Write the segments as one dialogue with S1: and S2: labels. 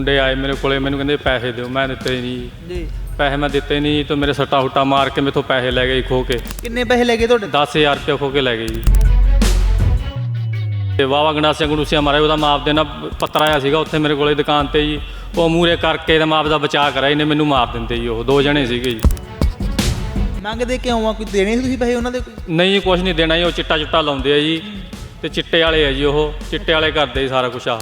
S1: ਮੁੰਡੇ ਆਏ ਮੇਰੇ ਕੋਲੇ ਮੈਨੂੰ ਕਹਿੰਦੇ ਪੈਸੇ ਦਿਓ ਮੈਂ ਦਿੱਤੇ ਨਹੀਂ
S2: ਜੀ।
S1: ਪੈਸੇ ਮੈਂ ਦਿੱਤੇ ਨਹੀਂ ਤੇ ਮੇਰੇ ਸੱਟਾ ਹੁੱਟਾ ਮਾਰ ਕੇ ਮੇਥੋਂ ਪੈਸੇ ਲੈ ਗਏ ਖੋ ਕੇ।
S2: ਕਿੰਨੇ ਪੈਸੇ ਲੈ ਗਏ ਤੁਹਾਡੇ?
S1: 10000 ਰੁਪਏ ਖੋ ਕੇ ਲੈ ਗਏ ਜੀ। ਤੇ ਵਾਵਾ ਗੰਡਾਸੀਆਂ ਗੰਡੂਸੀਆਂ ਮਾਰੇ ਉਹਦਾ ਮਾਪ ਦੇ ਨਾ ਪੱਤਰ ਆਇਆ ਸੀਗਾ ਉੱਥੇ ਮੇਰੇ ਕੋਲੇ ਦੁਕਾਨ ਤੇ ਜੀ। ਉਹ ਮੂਰੇ ਕਰਕੇ ਤੇ ਮਾਪ ਦਾ ਬਚਾਅ ਕਰਿਆ ਇਹਨੇ ਮੈਨੂੰ ਮਾਰ ਦਿੰਦੇ ਜੀ ਉਹ ਦੋ ਜਣੇ ਸੀਗੇ ਜੀ।
S2: ਮੰਗਦੇ ਕਿਉਂ ਆ? ਕੋਈ ਦੇਣੇ ਤੁਸੀਂ ਪੈਸੇ ਉਹਨਾਂ ਦੇ
S1: ਨਹੀਂ ਕੁਝ ਨਹੀਂ ਦੇਣਾ ਜੀ ਉਹ ਚਿੱਟਾ ਚਿੱਟਾ ਲਾਉਂਦੇ ਆ ਜੀ। ਤੇ ਚਿੱਟੇ ਵਾਲੇ ਆ ਜੀ ਉਹ ਚਿੱਟੇ ਵਾਲੇ ਕਰਦੇ ਸਾਰਾ ਕੁਝ ਆਹ।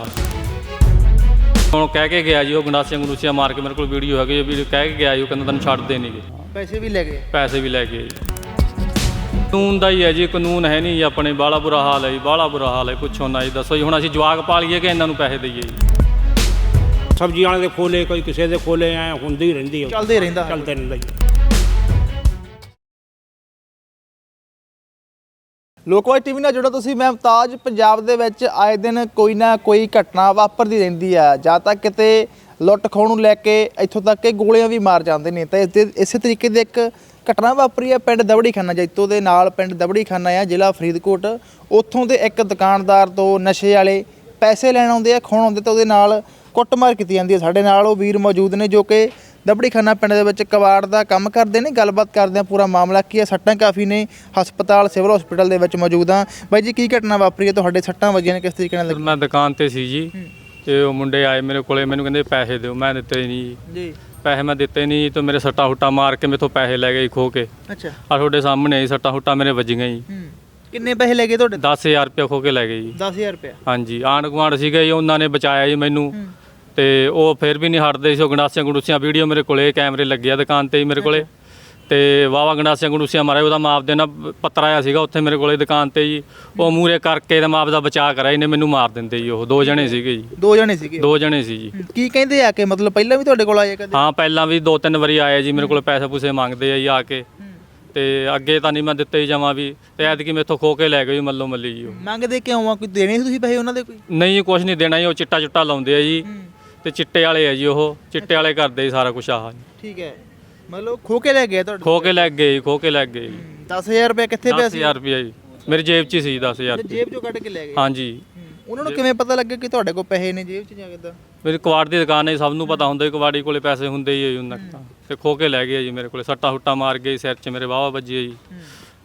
S1: ਹੁਣ ਕਹਿ ਕੇ ਗਿਆ ਜੀ ਉਹ ਗੰਡਾਸੀਆਂ ਗੰਡੂਸੀਆਂ ਮਾਰ ਕੇ ਮੇਰੇ ਕੋਲ ਵੀਡੀਓ ਹੈਗੀ ਵੀ ਕਹਿ ਕੇ ਗਿਆ ਜੀ ਉਹ ਕਹਿੰਦਾ ਤੈਨੂੰ ਛੱਡਦੇ ਨਹੀਂਗੇ
S2: ਪੈਸੇ ਵੀ ਲੈ ਗਏ।
S1: ਪੈਸੇ ਵੀ ਲੈ ਕੇ ਜੀ। ਕਾਨੂੰਨ ਦਾ ਹੀ ਹੈ ਜੀ ਕਾਨੂੰਨ ਹੈ ਨਹੀਂ ਜੀ ਆਪਣੇ ਬਾਲਾ ਬੁਰਾ ਹਾਲ ਹੈ ਜੀ ਬਾਲਾ ਬੁਰਾ ਹਾਲ ਹੈ ਪੁੱਛੋ ਨਾ ਜੀ ਦੱਸੋ ਜੀ ਹੁਣ ਅਸੀਂ ਜਵਾਕ ਪਾਲੀਏ ਕਿ ਇਹਨਾਂ ਨੂੰ ਪੈਸੇ ਦਈਏ ਜੀ?
S3: ਸਬਜ਼ੀ ਵਾਲੇ ਦੇ ਖੋਲੇ ਕੋਈ ਕਿਸੇ ਦੇ ਖੋਲੇ ਐ ਹੁੰਦੀ ਹੀ ਰਹਿੰਦੀ ਹੈ
S2: ਚੱਲਦੇ ਰਹਿੰਦਾ।
S3: ਚੱਲਦੇ ਰਹਿੰਦਾ ਜੀ।
S2: ਲੋਕਵਾਈ ਟੀਵੀ ਨਾਲ ਜੁੜੋ ਤੁਸੀਂ। ਮੈਂ ਮੁਮਤਾਜ, ਪੰਜਾਬ ਦੇ ਵਿੱਚ ਆਏ ਦਿਨ ਕੋਈ ਨਾ ਕੋਈ ਘਟਨਾ ਵਾਪਰਦੀ ਰਹਿੰਦੀ ਆ। ਜਾਂ ਤਾਂ ਕਿਤੇ ਲੁੱਟ ਖੋਹ ਨੂੰ ਲੈ ਕੇ ਇੱਥੋਂ ਤੱਕ ਕਿ ਗੋਲੀਆਂ ਵੀ ਮਾਰ ਜਾਂਦੇ ਨੇ। ਤਾਂ ਇਸ ਦੇ, ਇਸੇ ਤਰੀਕੇ ਦੀ ਇੱਕ ਘਟਨਾ ਵਾਪਰੀ ਆ ਪਿੰਡ ਦਬੜੀ ਖਾਨਾ ਜੈਤੋ ਦੇ ਨਾਲ। ਪਿੰਡ ਦਬੜੀ ਖਾਨਾ ਆ, ਜ਼ਿਲ੍ਹਾ ਫਰੀਦਕੋਟ। ਉੱਥੋਂ ਦੇ ਇੱਕ ਦੁਕਾਨਦਾਰ ਤੋਂ ਨਸ਼ੇ ਵਾਲੇ ਪੈਸੇ ਲੈਣ ਆਉਂਦੇ ਆ ਖੋਣ ਆਉਂਦੇ ਤਾਂ ਉਹਦੇ ਨਾਲ ਕੁੱਟਮਾਰ ਕੀਤੀ ਜਾਂਦੀ ਹੈ ਸਾਡੇ ਨਾਲ ਉਹ ਵੀਰ ਮੌਜੂਦ ਨੇ ਜੋ ਕਿ ਦਬੜੀ ਖਾਨਾ ਪਿੰਡ ਦੇ ਵਿੱਚ ਕਬਾੜ ਦਾ ਕੰਮ ਕਰਦੇ ਨੇ ਗੱਲਬਾਤ ਕਰਦੇ ਆ ਪੂਰਾ ਮਾਮਲਾ ਕੀ ਹੈ? ਸੱਟਾਂ ਕਾਫੀ ਨੇ ਹਸਪਤਾਲ ਸਿਵਲ ਹਸਪੀਟਲ ਦੇ ਵਿੱਚ ਮੌਜੂਦ ਆ ਬਾਈ ਜੀ ਕੀ ਘਟਨਾ ਵਾਪਰੀ ਹੈ? ਤੁਹਾਡੇ ਸੱਟਾਂ ਵੱਜੀਆਂ ਨੇ ਕਿਸ ਤਰੀਕੇ ਨਾਲ
S1: ਮੈਂ ਦੁਕਾਨ ਤੇ ਸੀ ਜੀ। ਤੇ ਉਹ ਮੁੰਡੇ ਆਏ ਮੇਰੇ ਕੋਲੇ ਮੈਨੂੰ ਕਹਿੰਦੇ ਪੈਸੇ ਦਿਓ ਮੈਂ ਦਿੱਤੇ ਨਹੀਂ। ਜੀ। ਪੈਸੇ ਮੈਂ ਦਿੱਤੇ ਨਹੀਂ ਤੇ ਮੇਰੇ ਸੱਟਾ ਹੁੱਟਾ ਮਾਰ ਕੇ ਮੇਥੋਂ ਪੈਸੇ ਲੈ ਗਏ ਖੋ ਕੇ।
S2: ਅੱਛਾ।
S1: ਆ ਤੁਹਾਡੇ ਸਾਹਮਣੇ ਜੀ ਸੱਟਾ ਹੁੱਟਾ ਮੇਰੇ ਵੱਜੀਆਂ ਜੀ।
S2: ਹੂੰ। ਕਿੰਨੇ ਪੈਸੇ ਲੈ ਗਏ ਤੁਹਾਡੇ
S1: 10000 ਰੁਪਏ ਖੋ ਕੇ ਲੈ ਗਏ ਜੀ।
S2: 10000 ਰੁਪਏ
S1: ਹਾਂਜੀ ਆਂਢ ਗੁਆਂਢ ਸੀਗੇ ਜੀ ਉਹਨਾਂ ਨੇ ਬਚਾਇਆ ਜੀ ਮੈਨੂੰ। ਤੇ ਉਹ ਫਿਰ ਵੀ ਨਹੀਂ ਹਟਦੇ ਸੀ। ਉਹ ਗੰਡਾਸੀਆਂ ਗੰਡੂਸੀਆਂ ਵੀਡੀਓ ਮੇਰੇ ਕੋਲੇ ਕੈਮਰੇ ਲੱਗੇ ਆ ਦੁਕਾਨ ਤੇ ਹੀ ਮੇਰੇ ਕੋਲੇ। ਤੇ ਵਾਵਾ ਗੰਡਾਸੀਆਂ ਗੰਡੂਸੀਆਂ ਮਾਰੇ ਉਹਦਾ ਮਾਪ ਦੇ ਨਾ ਪੱਤਰ ਆਇਆ ਸੀਗਾ ਉੱਥੇ ਮੇਰੇ ਕੋਲੇ ਦੁਕਾਨ ਤੇ ਜੀ। ਉਹ ਮੂਰੇ ਕਰਕੇ ਤੇ ਮਾਪ ਦਾ ਬਚਾਅ ਕਰਿਆ ਇਹਨੇ ਮੈਨੂੰ ਮਾਰ ਦਿੰਦੇ ਜੀ ਉਹ। ਦੋ ਜਣੇ ਸੀਗੇ ਜੀ।
S2: ਦੋ ਜਣੇ ਸੀਗੇ?
S1: ਦੋ ਜਣੇ ਸੀ ਜੀ।
S2: ਕੀ ਕਹਿੰਦੇ ਆ ਕਿ ਮਤਲਬ ਪਹਿਲਾਂ ਵੀ ਤੁਹਾਡੇ ਕੋਲ ਆਏ ਕਦੇ?
S1: ਹਾਂ ਪਹਿਲਾਂ ਵੀ ਦੋ ਤਿੰਨ ਵਾਰੀ ਆਏ ਜੀ ਮੇਰੇ ਕੋਲੇ ਪੈਸੇ ਪੂਸੇ ਮੰਗਦੇ ਆ ਜੀ ਆ ਕੇ। ਤੇ ਅੱਗੇ ਤਾਂ ਨਹੀਂ ਮੈਂ ਦਿੱਤੇ ਹੀ ਜਾਵਾਂ ਵੀ। ਤੇ ਐਤਕੀ ਮੇਥੋਂ ਖੋ ਕੇ ਲੈ ਗਏ ਜੀ ਮੱਲੋ ਮੱਲੀ ਜੀ ਉਹ।
S2: ਮੰਗਦੇ ਕਿਉਂ ਆ? ਕੋਈ ਦੇਣੇ ਸੀ ਤੁਸੀਂ ਪੈਸੇ ਉਹਨਾਂ ਦੇ ਕੋਈ?
S1: ਨਹੀਂ ਜੀ ਕੁਝ ਨਹੀਂ ਦੇਣਾ ਜੀ ਉਹ ਚਿੱਟਾ ਚੁੱਟਾ ਲਾਉਂਦੇ ਆ ਜੀ। ਤੇ ਚਿੱਟੇ ਵਾਲੇ ਆ ਜੀ ਉਹ ਚਿੱਟੇ ਵਾਲੇ ਕਰਦੇ ਜੀ ਸਾਰਾ ਕੁਝ ਆਹ।
S2: ਠੀਕ ਹੈ। ਮਤਲਬ ਖੋ ਕੇ ਲੈ ਗਏ ਤੁਹਾਡੇ
S1: ਖੋ ਕੇ ਲੈ ਗਏ ਜੀ, ਖੋ ਕੇ ਲੈ ਗਏ ਜੀ।
S2: 10000 ਰੁਪਏ ਕਿੱਥੇ ਪਿਆ ਸੀ?
S1: 10000 ਰੁਪਏ ਜੀ। ਮੇਰੀ ਜੇਬ 'ਚ ਹੀ ਸੀ 10000
S2: ਤੇ ਜੇਬ ਚੋਂ ਕੱਢ ਕੇ ਲੈ ਗਏ?
S1: ਹਾਂਜੀ।
S2: ਹੂੰ, ਉਹਨਾਂ ਨੂੰ ਕਿਵੇਂ ਪਤਾ ਲੱਗਿਆ ਕਿ ਤੁਹਾਡੇ ਕੋਲ ਪੈਸੇ ਨੇ ਜੇਬ 'ਚ ਜਾ ਕੇ ਤਾਂ
S1: ਮੇਰੀ ਕਵਾੜ ਦੀ ਦੁਕਾਨ ਹੈ ਜੀ, ਸਭ ਨੂੰ ਪਤਾ ਹੁੰਦਾ ਜੀ ਕਵਾੜੀ ਕੋਲੇ ਪੈਸੇ ਹੁੰਦੇ ਹੀ ਆ ਜੀ ਉਹਨਾਂ ਕੋਲ। ਤਾਂ। ਤੇ ਖੋ ਕੇ ਲੈ ਗਏ ਜੀ ਮੇਰੇ ਕੋਲੇ। ਸੱਟਾ ਹੁੱਟਾ ਮਾਰ ਗਏ ਸਿਰ 'ਚ ਮੇਰੇ ਵਾਵਾ ਵੱਜੀ ਜੀ।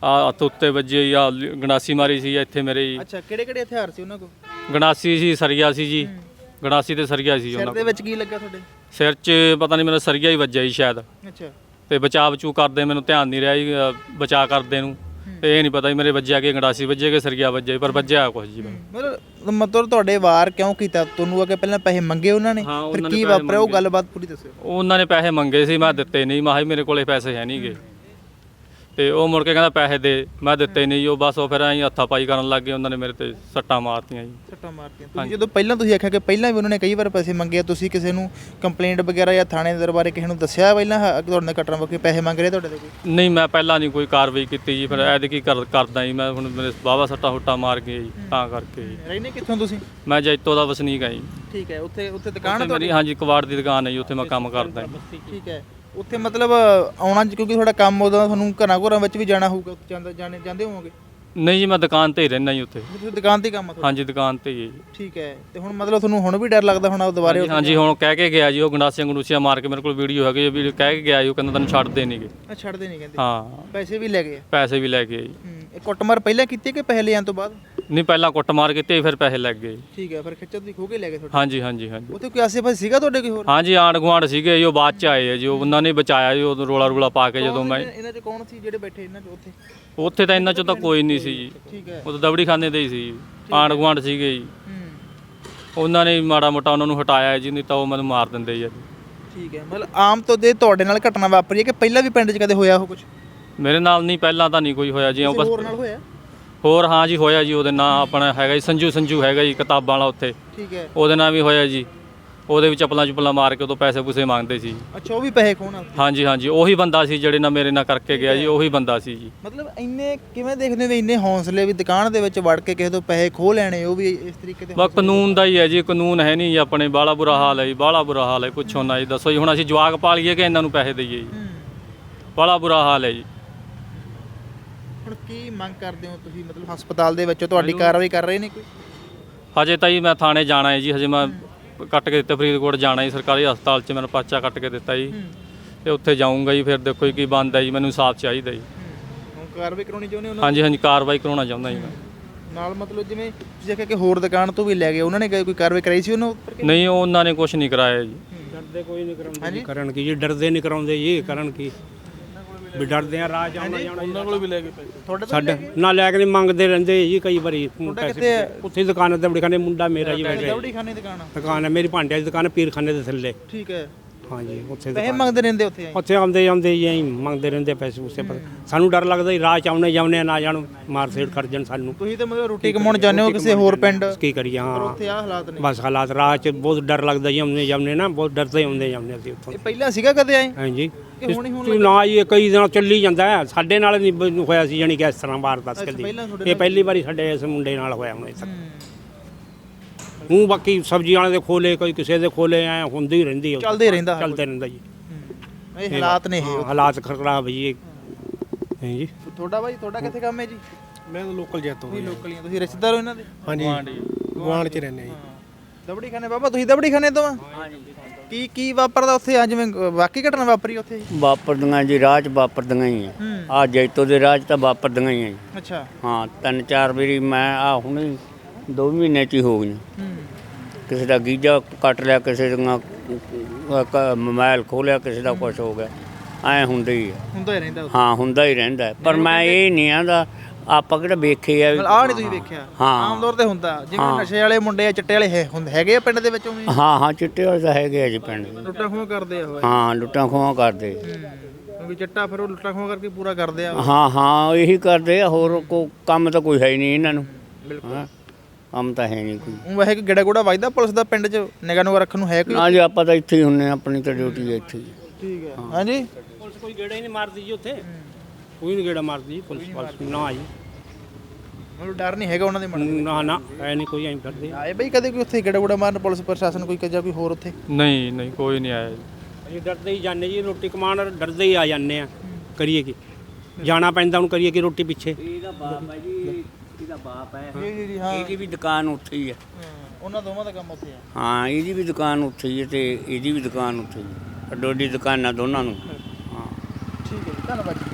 S1: ਆ ਹੱਥ ਉੱਤੇ ਵੱਜੀ ਜੀ ਆ ਗੰਡਾਸੀ ਮਾਰੀ ਸੀ ਇੱਥੇ ਮੇਰੇ ਜੀ।
S2: ਅੱਛਾ ਕਿਹੜੇ ਕਿਹੜੇ ਹਥਿਆਰ ਸੀ ਉਹਨਾਂ ਕੋਲ?
S1: ਗੰਡਾਸੀ ਸੀ ਸਰੀਆ ਸੀ ਜੀ। ਗੰਡਾਸੀ ਤੇ ਸਰੀਆ ਸੀ
S2: ਸਿਰ
S1: ਉਹਨਾਂ
S2: ਦੇ ਵਿੱਚ ਕੀ ਲੱਗਾ ਤੁਹਾਡੇ?
S1: ਸਿਰ 'ਚ ਪਤਾ ਨਹੀਂ ਮੇਰਾ ਸਰੀਆ ਹੀ ਵੱਜਿਆ ਜੀ ਸ਼ਾਇਦ।
S2: ਅੱਛਾ।
S1: ਤੇ ਬਚਾਅ ਬਚੂ ਕਰਦੇ ਮੈਨੂੰ ਧਿਆਨ ਨਹੀਂ ਰਿਹਾ ਜੀ ਅ, ਬਚਾਅ ਕਰਦੇ ਨੂੰ। ਤੇ ਇਹ ਨਹੀਂ ਪਤਾ ਜੀ ਮੇਰੇ ਵੱਜਿਆ ਕਿ ਗੰਡਾਸੀ ਵੱਜੇ ਕਿ ਸਰੀਆ ਵੱਜੇ ਪਰ ਵੱਜਿਆ ਕੁਝ ਜੀ ਮੈਨੂੰ।
S2: ਮਤਲਬ ਮਤਲਬ ਤੁਹਾਡੇ ਵਾਰ ਕਿਉਂ ਕੀਤਾ? ਤੁਹਾਨੂੰ ਅਗੇ ਪਹਿਲਾਂ ਪੈਸੇ ਮੰਗੇ ਉਹਨਾਂ ਨੇ?
S1: ਹਾਂ,
S2: ਫਿਰ
S1: ਉਹਨਾਂ ਨੇ
S2: ਕੀ
S1: ਪੈਸੇ
S2: ਵਾਪਰਿਆ? ਉਹ
S1: ਮੰਗੇ।
S2: ਗੱਲਬਾਤ ਪੂਰੀ ਦੱਸਿਓ।
S1: ਉਹਨਾਂ ਨੇ ਪੈਸੇ ਮੰਗੇ ਸੀ ਮੈਂ ਦਿੱਤੇ ਨਹੀਂ। ਮੈਂ ਕਿਹਾ ਜੀ ਮੇਰੇ ਕੋਲੇ ਪੈਸੇ ਹੈ ਨਹੀਂਗੇ ਤੇ ਉਹ ਮੁੜ ਕੇ ਕਹਿੰਦਾ ਪੈਸੇ ਦੇ ਮੈਂ ਦਿੱਤੇ ਨਹੀਂ ਉਹ ਬਸ ਉਹ ਫਿਰ ਐਂ ਹੱਥਾ ਪਾਈ ਕਰਨ ਲੱਗ ਗਏ ਉਹਨਾਂ ਨੇ ਮੇਰੇ ਤੇ ਸੱਟਾਂ ਮਾਰਤੀਆਂ ਜੀ।
S2: ਸੱਟਾਂ ਮਾਰਤੀਆਂ। ਤੁਸੀਂ ਜਦੋਂ ਪਹਿਲਾਂ ਤੁਸੀਂ ਆਖਿਆ ਕਿ ਪਹਿਲਾਂ ਵੀ ਉਹਨਾਂ ਨੇ ਕਈ ਵਾਰ ਪੈਸੇ ਮੰਗੇ ਆ ਤੁਸੀਂ ਕਿਸੇ ਨੂੰ ਕੰਪਲੇਂਟ ਵਗੈਰਾ ਜਾਂ ਥਾਣੇ ਦਰਬਾਰੇ ਕਿਸੇ ਨੂੰ ਦੱਸਿਆ ਪਹਿਲਾਂ ਹ- ਤੁਹਾਡੇ ਨਾਲ ਘਟਨਾ ਵਾਪਰੀ ਪੈਸੇ ਮੰਗ ਰਹੇ ਤੁਹਾਡੇ ਤੋਂ ਕੋਈ?
S1: ਨਹੀਂ ਮੈਂ ਪਹਿਲਾਂ ਨਹੀਂ ਕੋਈ ਕਾਰਵਾਈ ਕੀਤੀ ਜੀ ਫਿਰ ਐਦ ਕੀ ਕਰ ਕਰਦਾ ਜੀ ਮੈਂ ਹੁਣ ਮੇਰੇ ਬਾਵਾ ਸੱਟਾ ਹੁੱਟਾ ਮਾਰ ਗਏ ਜੀ ਤਾਂ ਕਰਕੇ ਜੀ।
S2: ਰਹਿੰਦੇ ਕਿੱਥੋਂ ਤੁਸੀਂ?
S1: ਮੈਂ ਜੈਤੋ ਦਾ ਵਸਨੀਕ ਹਾਂ ਜੀ।
S2: ਠੀਕ ਹੈ ਉੱਥੇ ਉੱਥੇ ਦੁਕਾਨ
S1: ਉੱਥੇ ਮੇਰੀ ਹਾਂਜੀ ਕਬਾੜ ਦੀ ਦੁਕਾਨ ਹੈ ਜੀ ਉੱਥੇ ਮੈਂ ਕੰਮ ਕਰਦਾ ਜੀ।
S2: ਠੀਕ ਹੈ। ਉੱਥੇ ਮਤਲਬ ਆਉਣਾ ਕਿਉਂਕਿ ਤੁਹਾਡਾ ਕੰਮ ਉਦੋਂ ਤੁਹਾਨੂੰ ਘਰਾਂ ਘਰਾਂ ਵਿੱਚ ਵੀ ਜਾਣਾ ਹੋਊਗਾ ਜਾਂਦੇ ਜਾਣੇ ਜਾਂਦੇ ਹੋਵੋਗੇ?
S1: ਨਹੀਂ ਜੀ ਮੈਂ ਦੁਕਾਨ ਤੇ ਹੀ ਰਹਿਣਾ ਜੀ ਉੱਥੇ।
S2: ਤੁਸੀਂ ਦੁਕਾਨ ਤੇ ਹੀ ਕੰਮ ਆ ਤੁਹਾਡਾ?
S1: ਹਾਂਜੀ ਦੁਕਾਨ ਤੇ ਹੀ ਹੈ ਜੀ।
S2: ਠੀਕ ਹੈ ਤੇ ਹੁਣ ਮਤਲਬ ਤੁਹਾਨੂੰ ਹੁਣ ਵੀ ਡਰ ਲੱਗਦਾ ਹੁਣ ਦੁਬਾਰੇ
S1: ਹਾਂਜੀ, ਹਾਂਜੀ ਹੁਣ ਕਹਿ ਕੇ ਗਿਆ ਜੀ ਉਹ ਗੰਡਾਸੀਆਂ ਗੰਡੂਸੀਆਂ ਮਾਰ ਕੇ ਮੇਰੇ ਕੋਲ ਵੀਡੀਓ ਹੈਗੀ ਵੀ ਕਹਿ ਕੇ ਗਿਆ ਜੀ ਉਹ ਕਹਿੰਦਾ ਤੈਨੂੰ ਛੱਡਦੇ ਨਹੀਂਗੇ
S2: ਆ ਛੱਡਦੇ ਨਹੀਂ ਕਹਿੰਦੇ।
S1: ਹਾਂ।
S2: ਪੈਸੇ ਵੀ ਲੈ ਗਏ ਆ।
S1: ਪੈਸੇ ਵੀ ਲੈ ਗਏ ਜੀ।
S2: ਹੂੰ ਇਹ ਕੁੱਟਮਾਰ ਪਹਿਲਾਂ ਕੀਤੀ ਕਿ ਪਹਿਲੇ ਆਉਣ ਤੋਂ ਬਾਅਦ?
S1: ਨਹੀਂ ਪਹਿਲਾਂ ਕੁੱਟ ਮਾਰ ਕੀਤੀ ਫਿਰ ਪੈਸੇ ਲੱਗ ਗਏ।
S2: ਠੀਕ ਹੈ ਫਿਰ ਖਿੱਚੋ ਤੁਸੀਂ ਖੋ ਕੇ ਲੈ ਗਏ ਤੁਹਾਡੇ?
S1: ਹਾਂਜੀ ਹਾਂਜੀ ਹਾਂਜੀ।
S2: ਉੱਥੇ ਕੋਈ ਆਸੇ-ਪਾਸੇ ਸੀਗਾ ਤੁਹਾਡੇ ਕੋਈ ਹੋਰ?
S1: ਹਾਂਜੀ ਆਂਢ ਗੁਆਂਢ ਸੀਗੇ ਜੀ ਉਹ ਬਾਅਦ ਚ ਆਏ ਆ ਜੀ ਉਹ ਉਹਨਾਂ ਨੇ ਬਚਾਇਆ ਜੀ ਉਹ ਰੋਲਾ ਰੂਲਾ ਪਾ ਕੇ ਜਦੋਂ ਮੈਂ
S2: ਇਹਨਾਂ- ਇਹਨਾਂ 'ਚ ਕੌਣ ਸੀ ਜਿਹੜੇ ਬੈਠੇ ਇਹਨਾਂ 'ਚ ਉੱਥੇ?
S1: ਉੱਥੇ ਤਾਂ ਇੰਨਾ ਚੋਂ ਤਾਂ ਕੋਈ ਨਹੀਂ ਸੀ ਜੀ।
S2: ਠੀਕ ਹੈ।
S1: ਉਹ ਤਾਂ ਦਬੜੀ ਖਾਨੇ ਦੇ ਹੀ ਸੀ ਜੀ। ਆਂਢ ਗੁਆਂਢ ਸੀਗੇ ਜੀ।
S2: ਹੂੰ।
S1: ਉਹਨਾਂ ਨੇ ਮਾੜਾ ਮੋਟਾ ਉਹਨਾਂ ਨੂੰ ਹਟਾਇਆ ਜੀ ਨਹੀਂ ਤਾਂ ਉਹ ਮੈਨੂੰ ਮਾਰ ਦਿੰਦੇ ਜੀ।
S2: ਠੀਕ ਹੈ ਮਤਲਬ ਆਮ ਤੋਂ ਦੇ ਤੁਹਾਡੇ ਨਾਲ ਘਟਨਾ ਵਾਪਰੀ ਹੈ ਕਿ ਪਹਿਲਾਂ ਵੀ ਪਿੰਡ 'ਚ ਕਦੇ ਹੋਇਆ ਉਹ ਕੁਝ
S1: ਮੇਰੇ ਨਾਲ ਨਹੀਂ ਪਹਿਲਾਂ ਤਾਂ ਨਹੀਂ ਕੋਈ ਹੋਇਆ ਜੀ ਉਹ ਬਸ
S2: ਹੋਰ ਨਾਲ ਹੋਇਆ?
S1: ਹੋਰ ਹਾਂ ਜੀ ਹੋਇਆ ਜੀ ਉਹਦੇ ਨਾਂ ਆਪਣਾ ਹੈਗਾ ਜੀ ਸੰਜੂ ਸੰਜੂ ਹੈਗਾ ਜੀ ਕਿਤਾਬਾਂ ਵਾਲਾ ਉੱਥੇ।
S2: ਠੀਕ ਹੈ।
S1: ਉਹਦੇ ਨਾਲ ਵੀ ਹੋਇਆ ਜੀ। ਉਹਦੇ ਵਿੱਚ ਚੱਪਲਾਂ ਚੁੱਪਲਾਂ ਮਾਰ ਕੇ ਉਦੋਂ ਪੈਸੇ ਪੂਸੇ ਮੰਗਦੇ ਸੀ
S2: ਅੱਛਾ ਉਹ ਵੀ ਪੈਸੇ ਖੋਣਾ
S1: ਹਾਂਜੀ ਹਾਂਜੀ ਉਹੀ ਬੰਦਾ ਸੀ ਜਿਹੜੇ ਨਾਲ ਮੇਰੇ ਨਾਲ ਕਰਕੇ ਗਿਆ ਜੀ ਉਹੀ ਬੰਦਾ ਸੀ ਜੀ।
S2: ਮਤਲਬ ਇੰਨੇ ਕਿਵੇਂ ਦੇਖਦੇ ਹੋ ਵੀ ਇੰਨੇ ਹੌਸਲੇ ਵੀ ਦੁਕਾਨ ਦੇ ਵਿੱਚ ਵੜ ਕੇ ਕਿਸੇ ਤੋਂ ਪੈਸੇ ਖੋਹ ਲੈਣੇ ਉਹ ਵੀ ਇਸ ਤਰੀਕੇ ਦੇ
S1: ਬਸ ਕਾਨੂੰਨ ਦਾ ਹੀ ਹੈ ਜੀ ਕਾਨੂੰਨ ਹੈ ਨਹੀਂ ਜੀ ਆਪਣੇ ਬਾਲਾ ਬੁਰਾ ਹਾਲ ਹੈ ਜੀ ਬਾਲਾ ਬੁਰਾ ਹਾਲ ਹੈ ਪੁੱਛੋ ਨਾ ਜੀ ਦੱਸੋ ਜੀ ਹੁਣ ਅਸੀਂ ਜਵਾਕ ਪਾਲੀਏ ਕਿ ਇਹਨਾਂ ਨੂੰ ਪੈਸੇ ਦਈਏ ਜੀ? ਬਾਲਾ ਬੁਰਾ ਹਾਲ ਹੈ ਜੀ।
S2: ਹੁਣ ਕੀ ਮੰਗ ਕਰਦੇ ਹੋ ਤੁਸੀਂ? ਮਤਲਬ ਹਸਪਤਾਲ ਦੇ ਵਿੱਚ ਤੁਹਾਡੀ ਕਾਰਵਾਈ ਕਰ ਰਹੇ ਨੇ ਕੋਈ?
S1: ਹਜੇ ਤਾਂ ਜੀ ਮੈਂ ਥਾਣੇ ਜਾਣਾ ਹੈ ਜੀ ਹਜੇ ਮੈਂ ਕੱਟ ਕੇ ਦਿੱਤੇ ਫਰੀਦਕੋਟ ਜਾਣਾ ਜੀ ਸਰਕਾਰੀ ਹਸਪਤਾਲ 'ਚ ਮੈਨੂੰ ਪਰਚਾ ਕੱਟ ਕੇ ਦਿੱਤਾ ਜੀ। ਤੇ ਉੱਥੇ ਜਾਊਂਗਾ ਜੀ ਫਿਰ ਦੇਖੋ ਜੀ ਕੀ ਬਣਦਾ ਜੀ ਮੈਨੂੰ ਇਨਸਾਫ ਚਾਹੀਦਾ ਜੀ।
S2: ਹੁਣ ਕਾਰਵਾਈ ਕਰਾਉਣੀ ਚਾਹੁੰਦੇ ਉਹਨਾਂ
S1: ਹਾਂਜੀ ਹਾਂਜੀ ਕਾਰਵਾਈ ਕਰਾਉਣਾ ਚਾਹੁੰਦਾ ਜੀ ਮੈਂ।
S2: ਨਾਲ ਮਤਲਬ ਜਿਵੇਂ ਤੁਸੀਂ ਦੇਖਿਆ ਕਿ ਹੋਰ ਦੁਕਾਨ ਤੋਂ ਵੀ ਲੈ ਗਏ ਉਹਨਾਂ ਨੇ ਕੋਈ ਕਾਰਵਾਈ ਕਰਾਈ ਸੀ ਉਹਨਾਂ ਉੱਪਰ ਕਿ
S1: ਨਹੀਂ ਉਹਨਾਂ ਨੇ ਕੁਝ ਨਹੀਂ ਕਰਾਇਆ ਜੀ।
S3: ਡਰਦੇ ਕੋਈ ਨਹੀਂ ਕਰਾਉਂਦੇ ਕਰਨ ਕੀ ਜੀ ਡਰਦੇ ਨਹੀਂ ਕਰਾਉਂਦੇ ਜੀ ਕਰਨ ਕੀ? ਵੀ ਡਰਦੇ ਆ ਰਾਹ ਜਾਣਾ ਜਾਣਾ ਉਹਨਾਂ ਕੋਲ ਵੀ ਲੈ ਕੇ
S2: ਤੁਹਾਡੇ ਤੋਂ
S3: ਸਾਡੇ ਨਾ ਲੈ ਕੇ ਨਹੀਂ ਮੰਗਦੇ ਰਹਿੰਦੇ ਜੀ ਕਈ ਵਾਰੀ ਪੈਸੇ? ਉੱਥੇ ਦੁਕਾਨ ਤੇ ਬੜੀ ਖਾਨੇ ਮੁੰਡਾ ਮੇਰਾ ਜੀ ਬੈਠੇ
S2: ਦਵੜੀ ਖਾਨੇ ਦੁਕਾਨ ਆ।
S3: ਦੁਕਾਨ ਹੈ ਮੇਰੀ ਭਾਂਡਿਆਂ ਦੀ ਦੁਕਾਨ ਹੈ ਪੀਰਖਾਨੇ ਦੇ ਥੱਲੇ।
S2: ਠੀਕ ਹੈ।
S3: ਹਾਂਜੀ ਉੱਥੇ
S2: ਪੈਸੇ
S3: ਦੁਕਾਨ-
S2: ਮੰਗਦੇ ਰਹਿੰਦੇ ਉੱਥੇ ਆਈ?
S3: ਉੱਥੇ ਆਉਂਦੇ ਜਾਂਦੇ ਜੀ ਐਂ ਮੰਗਦੇ ਰਹਿੰਦੇ ਪੈਸੇ ਉਸੇ ਪਰ ਸਾਨੂੰ ਡਰ ਲੱਗਦਾ ਜੀ ਰਾਹ ਚ ਆਉਣੇ ਜਾਉਣੇ ਨਾ ਜਾਣ ਮਾਰ ਸੇੜ ਕਰ ਜਾਣ ਸਾਨੂੰ।
S2: ਤੁਸੀਂ ਤਾਂ ਮਤਲਬ ਰੋਟੀ ਕਮਾਉਣ ਜਾਂਦੇ ਹੋ ਕਿਸੇ ਹੋਰ ਪਿੰਡ?
S3: ਕੀ ਕਰੀਏ ਹਾਂ।
S2: ਉੱਥੇ ਆ ਹਾਲਾਤ ਨੇ।
S3: ਬਸ ਹਾਲਾਤ ਰਾਹ ਚ ਬਹੁਤ ਡਰ ਲੱਗਦਾ ਜੀ ਆਉਂਦੇ ਜਾਉਣੇ ਨਾ ਬਹੁਤ ਡਰਦੇ ਆਉਂਦੇ ਜਾਉਣੇ ਅਸੀਂ ਉੱਥੋਂ।
S2: ਇਹ ਪਹਿਲਾਂ ਸੀਗਾ ਕਦੇ ਆਏ?
S3: ਹਾਂਜੀ।
S2: ਕਿ ਹੁਣੀ ਹੁਣ
S3: ਤੂੰ ਨਾ ਜੀ ਇਹ ਕਈ ਦਿਨ ਚੱਲੀ ਜਾਂਦਾ ਹੈ। ਸਾਡੇ ਨਾਲ ਨਹੀਂ ਬ- ਹੋਇਆ ਸੀ ਜਾਨੀ ਕਿ ਇਸ ਤਰ੍ਹਾਂ ਬਾਰ ਦੱਸ
S2: ਪਹਿਲਾਂ ਤੁਹਾਡੇ
S3: ਇਹ ਪਹਿਲੀ ਵਾਰੀ ਸਾਡੇ ਇਸ ਮੁੰਡੇ ਨਾਲ ਹੋਇਆ ਹੁਣ ਇਸ ਹੂੰ ਬਾਕੀ ਸਬਜ਼ੀ ਵਾਲੇ ਦੇ ਖੋਲੇ ਕੋਈ ਕਿਸੇ ਦੇ ਖੋਲੇ ਐ ਹੁੰਦੀ ਹੀ ਰਹਿੰਦੀ ਹੈ
S2: ਚੱਲਦੇ ਰਹਿੰਦਾ
S3: ਚੱਲਦੇ ਰਹਿੰਦਾ ਜੀ।
S2: ਇਹ ਹਾਲਾਤ ਨੇ ਇਹ।
S3: ਹਾਂ, ਹਾਲਾਤ ਖਰਾਬ ਜੀ ਇਹ। ਹਾਂ ਜੀ?
S2: ਤੁਹਾਡਾ ਬਾਈ ਤੁਹਾਡਾ ਕਿੱਥੇ ਕੰਮ ਹੈ ਜੀ?
S4: ਮੈਂ ਤਾਂ ਲੋਕਲ ਜੈਤੋ
S2: ਤੁਸੀਂ ਲੋਕਲੀਆਂ ਤੁਸੀਂ ਰਿਸ਼ਤੇਦਾਰ ਹੋ ਇਹਨਾਂ ਦੇ?
S4: ਹਾਂਜੀ ਗਵਾਂਡ ਚ ਰਹਿੰਦੇ ਆ ਜੀ।
S2: ਦਬੜੀ ਖਾਨੇ ਬਾਬਾ ਤੁਸੀਂ ਦਬੜੀ ਖਾਨੇ ਤੋਂ ਆ? ਕੀ ਕੀ ਵਾਪਰਦਾ ਉੱਥੇ? ਆ ਜਿਵੇਂ ਅ, ਵਾਕਈ ਘਟਨਾ ਵਾਪਰੀ ਉੱਥੇ ਜੀ?
S5: ਵਾਪਰਦੀਆਂ ਜੀ ਰਾਹ 'ਚ ਵਾਪਰਦੀਆਂ ਹੀ ਆ।
S2: ਹੂੰ।
S5: ਆ ਜੈਤੋ ਦੇ ਰਾਹ 'ਚ ਤਾਂ ਵਾਪਰਦੀਆਂ ਹੀ ਆ ਜੀ।
S2: ਅੱਛਾ।
S5: ਹਾਂ ਤਿੰਨ ਚਾਰ ਵਾਰੀ ਮੈਂ ਆ ਹੁਣੇ ਦੋ ਮਹੀਨੇ 'ਚ ਹੀ ਹੋ ਗਈਆਂ।
S2: ਹੂੰ
S5: ਕਿਸੇ ਦਾ ਗੀਜਾ ਕੱਟ ਲਿਆ ਕਿਸੇ ਦਾ ਮੋਬਾਈਲ ਖੋਲਿਆ ਕਿਸੇ ਦਾ ਕੁਝ ਹੋ ਗਿਆ। ਐ ਹੁੰਦਾ ਹੀ ਆ।
S2: ਹੁੰਦਾ ਹੀ ਰਹਿੰਦਾ
S5: ਹਾਂ ਹੁੰਦਾ ਹੀ ਰਹਿੰਦਾ। ਹੈ। ਪਰ ਮੈਂ ਇਹ ਨਹੀਂ ਆਂਦਾ ਆਪਾਂ ਕਿਹੜਾ ਵੇਖੇ ਆ ਵੀ-
S2: ਆਹ ਨਹੀਂ ਤੁਸੀਂ ਵੇਖਿਆ।
S5: ਹਾਂ।
S2: ਆਮ ਤੌਰ ਤੇ ਹੁੰਦਾ। ਜਿਵੇਂ ਨਸ਼ੇ ਵਾਲੇ ਮੁੰਡੇ ਆ ਚਿੱਟੇ ਵਾਲੇ ਹੈ ਹੁੰਦੇ ਹੈਗੇ ਆ ਪਿੰਡ ਦੇ ਵਿੱਚ ਉਵੇਂ?
S5: ਹਾਂ ਹਾਂ ਚਿੱਟੇ ਵਾਲੇ ਤਾਂ ਹੈਗੇ ਆ ਜੀ ਪਿੰਡ
S2: ਲੁੱਟਾਂ ਖੋਹ ਕਰਦੇ ਆ ਉਹ।
S5: ਹਾਂ ਲੁੱਟਾਂ ਖੋਹਾਂ ਕਰਦੇ।
S2: ਕਿਉਂਕਿ ਚਿੱਟਾ ਫਿਰ ਉਹ ਲੁੱਟਾਂ ਖੋਹ ਕਰਕੇ ਪੂਰਾ ਕਰਦੇ ਆ
S5: ਹਾਂ ਹਾਂ ਇਹੀ ਕਰਦੇ ਆ ਹੋਰ ਕੋ ਕੰਮ ਤਾਂ ਕੋਈ ਹੈ ਹੀ ਨਹੀਂ ਇਹਨਾਂ ਨੂੰ।
S2: ਬਿਲਕੁਲ।
S5: ਕੰਮ ਤਾਂ ਹੈ ਨਹੀਂ ਕੋਈ।
S2: ਉਹ ਵੈਸੇ ਕਿ ਗੜਾ ਗੋੜਾ ਵੱਜਦਾ ਪੁਲਿਸ ਦਾ ਪਿੰਡ 'ਚ? ਨਿਗਾਹ ਨੂੰ ਰੱਖਣ ਨੂੰ ਹੈ ਕੋਈ?
S5: ਨਾ ਜੀ ਆਪਾਂ ਤਾਂ ਇੱਥੇ ਹੀ ਹੁੰਨੇ ਆ, ਆਪਣੀ ਤਾਂ ਡਿਊਟੀ ਹੈ ਇੱਥੇ ਹੀ।
S2: ਠੀਕ ਹੈ। ਹਾਂਜੀ?
S3: ਪੁਲਿਸ ਕੋਈ ਗੇੜਾ ਹੀ ਨਹੀਂ ਮਾਰਦੀ ਜੀ ਉੱਥੇ। ਕੋਈ ਨਹੀਂ ਗੇੜਾ ਮਾਰਦੀ ਜੀ ਪੁਲਿਸ ਪੁਲਿਸ ਨਾ ਜੀ
S2: ਮਤਲਬ ਡਰ ਨਹੀਂ ਹੈਗਾ ਉਹਨਾਂ ਦੇ ਮਨ
S3: ਨਾ ਨਾ ਐ ਨਹੀਂ ਕੋਈ ਐਂ ਕਰਦੇ।
S2: ਆਏ ਬਈ ਕਦੇ ਕੋਈ ਉੱਥੇ ਗੜਾ ਗੋੜਾ ਮਾਰਨ ਪੁਲਿਸ ਪ੍ਰਸ਼ਾਸਨ ਕੋਈ ਜਾਂ ਕੋਈ ਹੋਰ ਉੱਥੇ?
S1: ਨਹੀਂ ਨਹੀਂ ਕੋਈ ਨਹੀਂ ਆਇਆ ਜੀ।
S3: ਅਸੀਂ ਡਰਦੇ ਹੀ ਜਾਂਦੇ ਜੀ ਰੋਟੀ ਕਮਾਉਣ ਡਰਦੇ ਹੀ ਆ ਜਾਂਦੇ ਆ। ਕਰੀਏ ਕੀ? ਜਾਣਾ ਪੈਂਦਾ ਹੁਣ ਕਰੀਏ ਕੀ ਰੋਟੀ ਪਿੱਛੇ?
S5: ਇਹਦਾ ਬਾਪ ਹੈ ਜੀ ਇਹਦਾ ਬਾਪ ਹੈ।
S2: ਜੀ ਜੀ ਜੀ ਹਾਂ।
S5: ਇਹਦੀ ਵੀ ਦੁਕਾਨ ਉੱਥੇ ਹੀ ਹੈ।
S2: ਉਹਨਾਂ ਦੋਵਾਂ ਦਾ ਕੰਮ ਉੱਥੇ ਆ
S5: ਹਾਂ ਇਹਦੀ ਵੀ ਦੁਕਾਨ ਉੱਥੇ ਹੀ ਹੈ ਤੇ ਇਹਦੀ ਵੀ ਦੁਕਾਨ ਉੱਥੇ ਹੀ ਹੈ। ਅੱਡੋ ਅੱਡੀ ਦੁਕਾਨਾਂ ਦੋਨਾਂ ਨੂੰ। ਹਾਂ।
S2: ਠੀਕ ਹੈ ਜੀ ਧੰਨਵਾਦ ਜੀ।